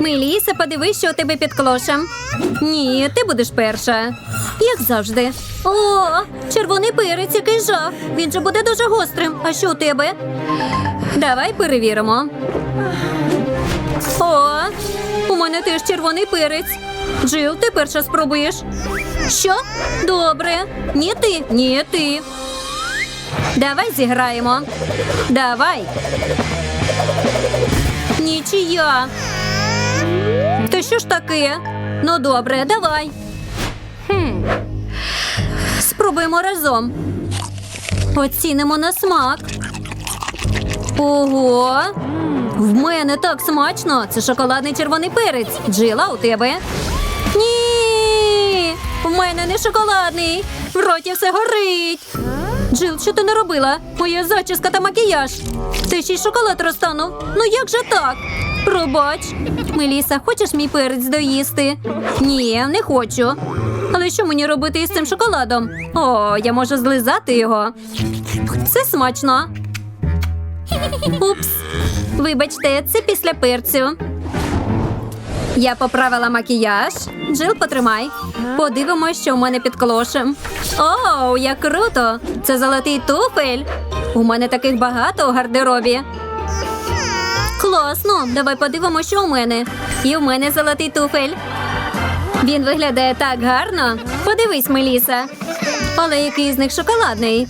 Меліса, подивись, що у тебе під клошем. Ні, ти будеш перша. Як завжди. О, червоний перець, який жах. Він же буде дуже гострим. А що у тебе? Давай перевіримо. О, у мене теж червоний перець. Джил, ти перша спробуєш. Що? Добре. Ні ти, ні ти. Давай зіграємо. Давай. Нічия. Що ж таке? Ну добре, давай. Спробуємо разом. Оцінимо на смак. Ого. В мене так смачно. Це шоколадний червоний перець. Джила у тебе. Ні. В мене не шоколадний. В роті все горить. Джил, що ти не робила? Моя зачіска та макіяж. Ти ще й шоколад розтанув. Ну як же так? Пробач. Меліса, хочеш мій перець доїсти? Ні, не хочу. Але що мені робити із цим шоколадом? О, я можу злизати його. Це смачно. Упс. Вибачте, це після перцю. Я поправила макіяж. Джил, потримай. Подивимось, що у мене під клошем. Оу, як круто! Це золотий туфель. У мене таких багато у гардеробі. Класно, давай подивимося, що у мене. І у мене золотий туфель. Він виглядає так гарно. Подивись, Меліса. Але який з них шоколадний?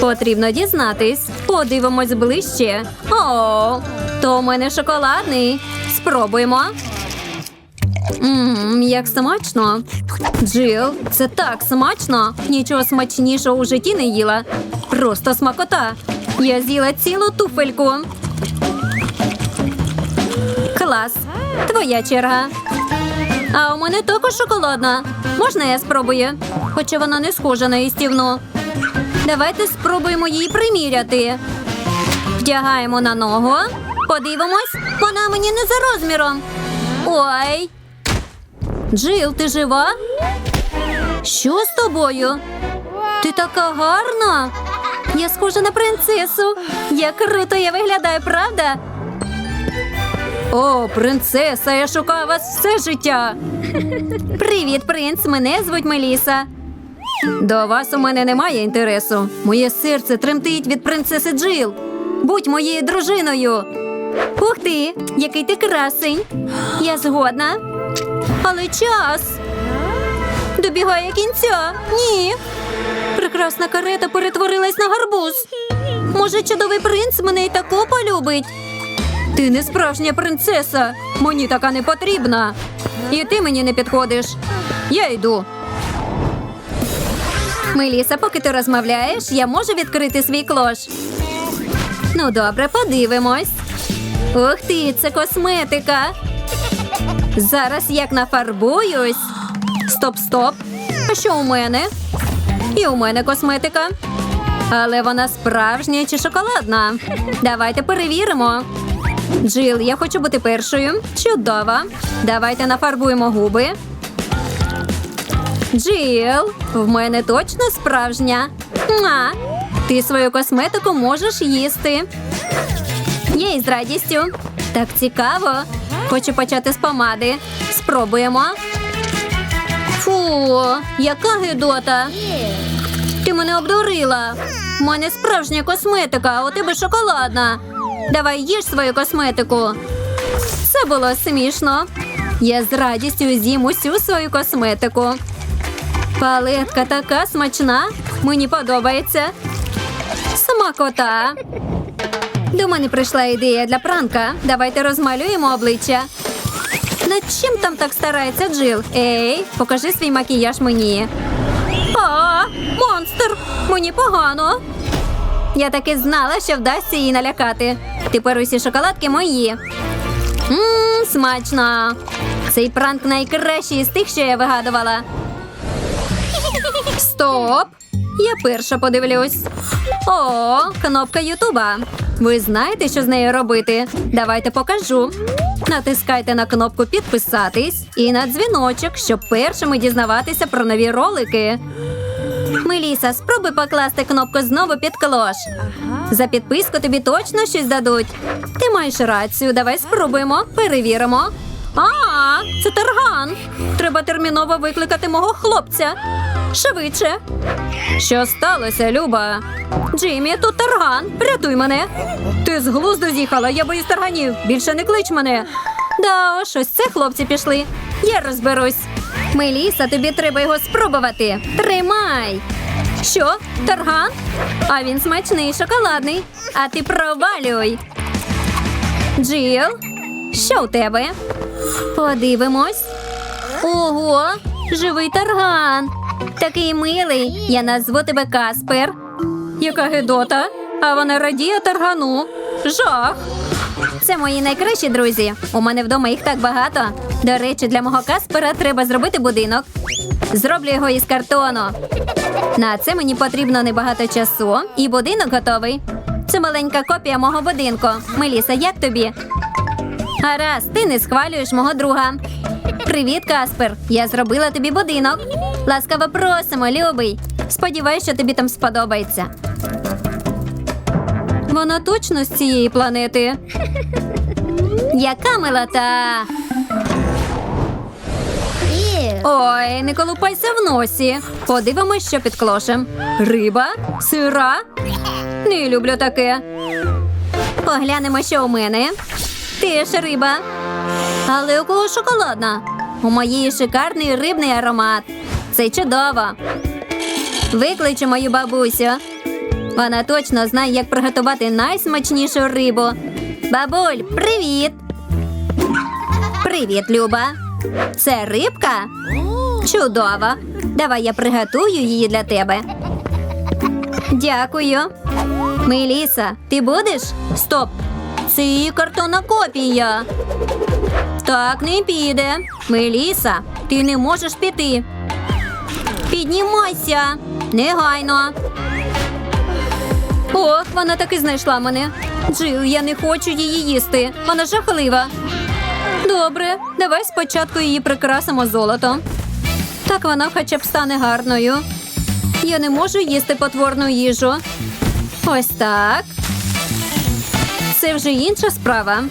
Потрібно дізнатись. Подивимось ближче. О, то у мене шоколадний. Спробуємо. Ммм, як смачно. Джил, це так смачно. Нічого смачнішого у житті не їла. Просто смакота. Я з'їла цілу туфельку. Клас. Твоя черга. А у мене також шоколадна. Можна я спробую? Хоча вона не схожа на їстівну. Давайте спробуємо її приміряти. Вдягаємо на ногу. Подивимось. Вона мені не за розміром. Ой. Джил, ти жива? Що з тобою? Ти така гарна. Я схожа на принцесу. Як круто я виглядаю, правда? О, принцеса, я шукаю вас все життя. Привіт, принц. Мене звуть Меліса. До вас у мене немає інтересу. Моє серце тремтить від принцеси Джил. Будь моєю дружиною. Ух ти, який ти красень. Я згодна. Але час. Добігає кінця. Ні. Прекрасна карета перетворилась на гарбуз. Може, чудовий принц мене і тако полюбить. Ти не справжня принцеса. Мені така не потрібна. І ти мені не підходиш. Я йду. Меліса, поки ти розмовляєш, я можу відкрити свій клош. Ну, добре, подивимось. Ух ти, це косметика. Зараз як нафарбуюсь. Стоп, стоп. А що у мене? І у мене косметика. Але вона справжня чи шоколадна. Давайте перевіримо. Джил, я хочу бути першою. Чудово. Давайте нафарбуємо губи. Джил, в мене точно справжня. Муа. Ти свою косметику можеш їсти. Я із радістю. Так цікаво. Хочу почати з помади. Спробуємо. Фу, яка гидота. Ти мене обдурила. У мене справжня косметика, а у тебе шоколадна. Давай їж свою косметику. Це було смішно. Я з радістю з'їм усю свою косметику. Палетка така смачна. Мені подобається. Смакота. До мене прийшла ідея для пранка. Давайте розмалюємо обличчя. Над чим там так старається Джил? Ей, покажи свій макіяж мені. А, монстр! Мені погано. Я таки знала, що вдасться її налякати. Тепер усі шоколадки мої. Ммм, смачно. Цей пранк найкращий з тих, що я вигадувала. Стоп! Я перша подивлюсь. О, кнопка Ютуба. Ви знаєте, що з нею робити? Давайте покажу. Натискайте на кнопку підписатись і на дзвіночок, щоб першими дізнаватися про нові ролики. Меліса, спробуй покласти кнопку знову під клош. За підписку тобі точно щось дадуть. Ти маєш рацію. Давай спробуємо, перевіримо. А, це тарган. Треба терміново викликати мого хлопця. Швидше. Що сталося, Люба? Джиммі, тут тарган. Рятуй мене. Ти з глузду з'їхала, я боюсь тарганів. Більше не клич мене. Да, ось це хлопці пішли. Я розберусь. Меліса, тобі треба його спробувати. Тримай. Що? Тарган? А він смачний, шоколадний. А ти провалюй. Джил, що у тебе? Подивимось. Ого, живий тарган. Такий милий. Я назву тебе Каспер. Яка гидота? А вона радіє таргану. Жах. Це мої найкращі друзі. У мене вдома їх так багато. До речі, для мого Каспера треба зробити будинок. Зроблю його із картону. На це мені потрібно небагато часу, і будинок готовий. Це маленька копія мого будинку. Меліса, як тобі? Гаразд, ти не схвалюєш мого друга. Привіт, Каспер. Я зробила тобі будинок. Ласкаво просимо, любий. Сподіваюсь, що тобі там сподобається. Вона точно з цієї планети. Яка милота! Ой, не колупайся в носі. Подивимось, що під клошем. Риба? Сира? Не люблю таке. Поглянемо, що у мене. Теж риба. Але у кого шоколадна? У моєї шикарний рибний аромат. Це чудово. Викличу мою бабусю. Вона точно знає, як приготувати найсмачнішу рибу. Бабуль, привіт! Привіт, Люба. Це рибка? Чудово. Давай я приготую її для тебе. Дякую. Меліса, ти будеш? Стоп. Це її картонна копія. Так не піде. Меліса, ти не можеш піти. Піднімайся. Негайно. Ох, вона таки знайшла мене. Джил, я не хочу її їсти. Вона жахлива. Добре, давай спочатку її прикрасимо золотом. Так вона хоча б стане гарною. Я не можу їсти потворну їжу. Ось так. Це вже інша справа.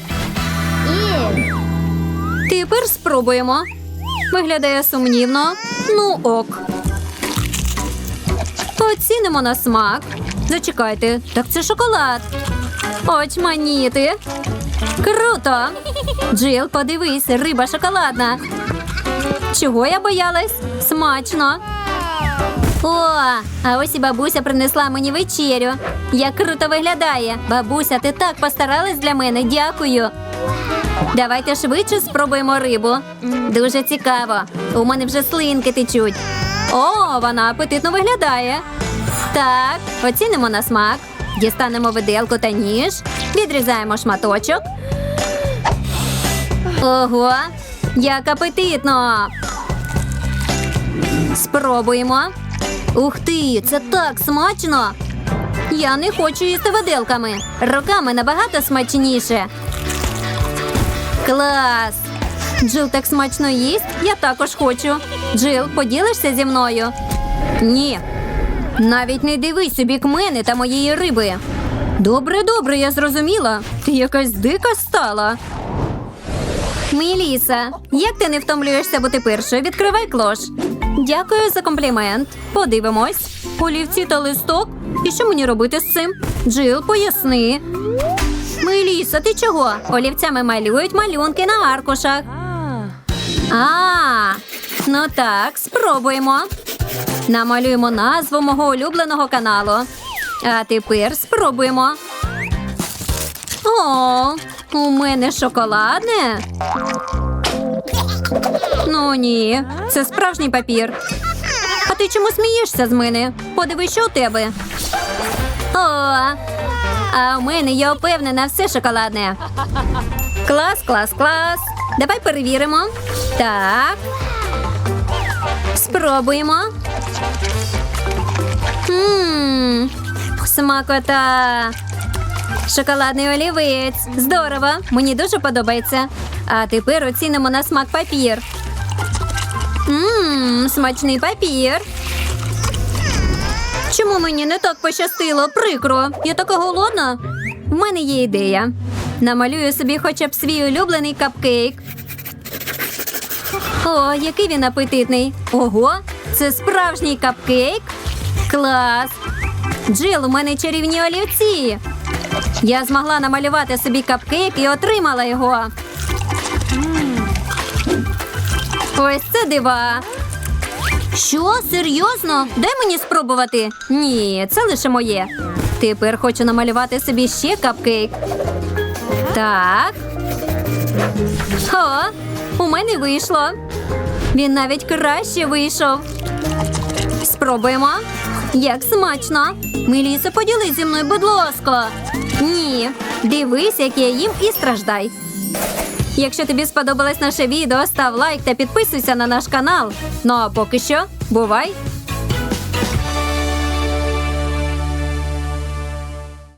Тепер спробуємо. Виглядає сумнівно. Ну ок. Оцінимо на смак. Зачекайте, так це шоколад. Очманіти. Круто! Джил, подивись, риба шоколадна. Чого я боялась? Смачно. О, а ось і бабуся принесла мені вечерю. Як круто виглядає. Бабуся, ти так постаралась для мене. Дякую. Давайте швидше спробуємо рибу. Дуже цікаво. У мене вже слинки течуть. О, вона апетитно виглядає. Так, оцінимо на смак. Дістанемо виделку та ніж. Відрізаємо шматочок. Ого, як апетитно. Спробуємо. Ух ти, це так смачно. Я не хочу їсти виделками. Руками набагато смачніше. Клас! Джил так смачно їсть, я також хочу. Джил, поділишся зі мною? Ні. Навіть не дивись у бік мене та моєї риби. Добре, добре, я зрозуміла. Ти якась дика стала. Міліса, як ти не втомлюєшся бути першою? Відкривай клош. Дякую за комплімент. Подивимось. Олівці та листок. І що мені робити з цим? Джил, поясни. Меліса, ти чого? Олівцями малюють малюнки на аркушах. А, ну так, спробуємо. Намалюємо назву мого улюбленого каналу. А тепер спробуємо. О, у мене шоколадне. Ну ні, це справжній папір. А ти чому смієшся з мене? Подивись, що у тебе. О, а у мене я впевнена, все шоколадне. Клас, клас, клас. Давай перевіримо. Так. Спробуємо. Смакота. Шоколадний олівець. Здорово. Мені дуже подобається. А тепер оцінимо на смак папір. Ммм, смачний папір. Чому мені не так пощастило? Прикро. Я така голодна. В мене є ідея. Намалюю собі хоча б свій улюблений капкейк. О, який він апетитний. Ого, це справжній капкейк. Клас. Джил, у мене чарівні олівці. Я змогла намалювати собі капкейк і отримала його. Ось це дива. Що, серйозно? Дай мені спробувати. Ні, це лише моє. Тепер хочу намалювати собі ще капкейк. Так. О, у мене вийшло. Він навіть краще вийшов. Спробуємо. Як смачно. Меліса, поділись зі мною, будь ласка. Ні. Дивись, як я їм і страждай. Якщо тобі сподобалось наше відео, став лайк та підписуйся на наш канал. Ну а поки що, бувай!